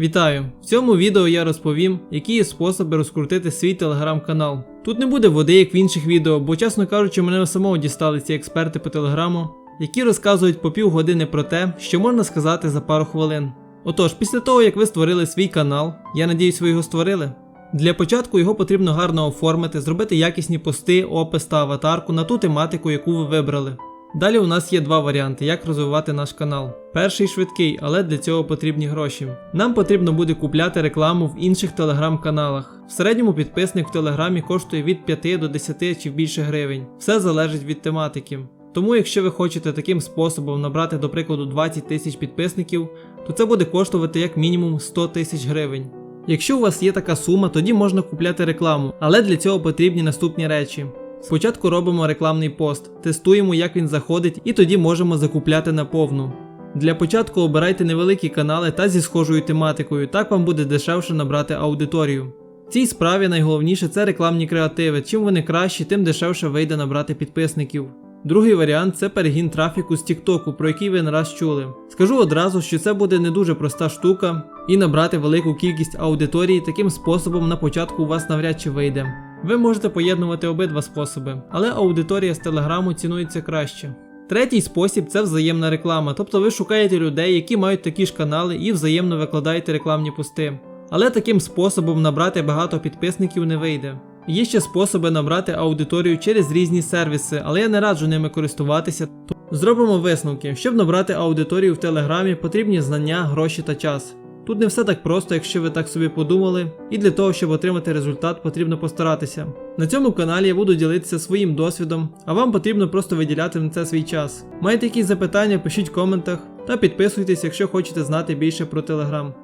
Вітаю! В цьому відео я розповім, які є способи розкрутити свій телеграм-канал. Тут не буде води, як в інших відео, бо, чесно кажучи, мене самого дістали ці експерти по телеграму, які розказують по півгодини про те, що можна сказати за пару хвилин. Отож, після того, як ви створили свій канал, я надіюсь, ви його створили. Для початку його потрібно гарно оформити, зробити якісні пости, опис та аватарку на ту тематику, яку ви вибрали. Далі у нас є два варіанти, як розвивати наш канал. Перший швидкий, але для цього потрібні гроші. Нам потрібно буде купляти рекламу в інших телеграм-каналах. В середньому підписник в телеграмі коштує від 5 до 10 чи більше гривень. Все залежить від тематики. Тому, якщо ви хочете таким способом набрати, до прикладу, 20 тисяч підписників, то це буде коштувати як мінімум 100 тисяч гривень. Якщо у вас є така сума, тоді можна купляти рекламу, але для цього потрібні наступні речі. Спочатку робимо рекламний пост, тестуємо, як він заходить, і тоді можемо закупляти на повну. Для початку обирайте невеликі канали та зі схожою тематикою, так вам буде дешевше набрати аудиторію. В цій справі найголовніше це рекламні креативи. Чим вони кращі, тим дешевше вийде набрати підписників. Другий варіант це перегін трафіку з TikTok, про який ви не раз чули. Скажу одразу, що це буде не дуже проста штука, і набрати велику кількість аудиторії таким способом на початку у вас навряд чи вийде. Ви можете поєднувати обидва способи, але аудиторія з телеграму цінується краще. Третій спосіб це взаємна реклама, тобто ви шукаєте людей, які мають такі ж канали і взаємно викладаєте рекламні пости. Але таким способом набрати багато підписників не вийде. Є ще способи набрати аудиторію через різні сервіси, але я не раджу ними користуватися. Зробимо висновки. Щоб набрати аудиторію в Телеграмі, потрібні знання, гроші та час. Тут не все так просто, якщо ви так собі подумали, і для того, щоб отримати результат, потрібно постаратися. На цьому каналі я буду ділитися своїм досвідом, а вам потрібно просто виділяти на це свій час. Маєте якісь запитання, пишіть в коментах та підписуйтесь, якщо хочете знати більше про Телеграм.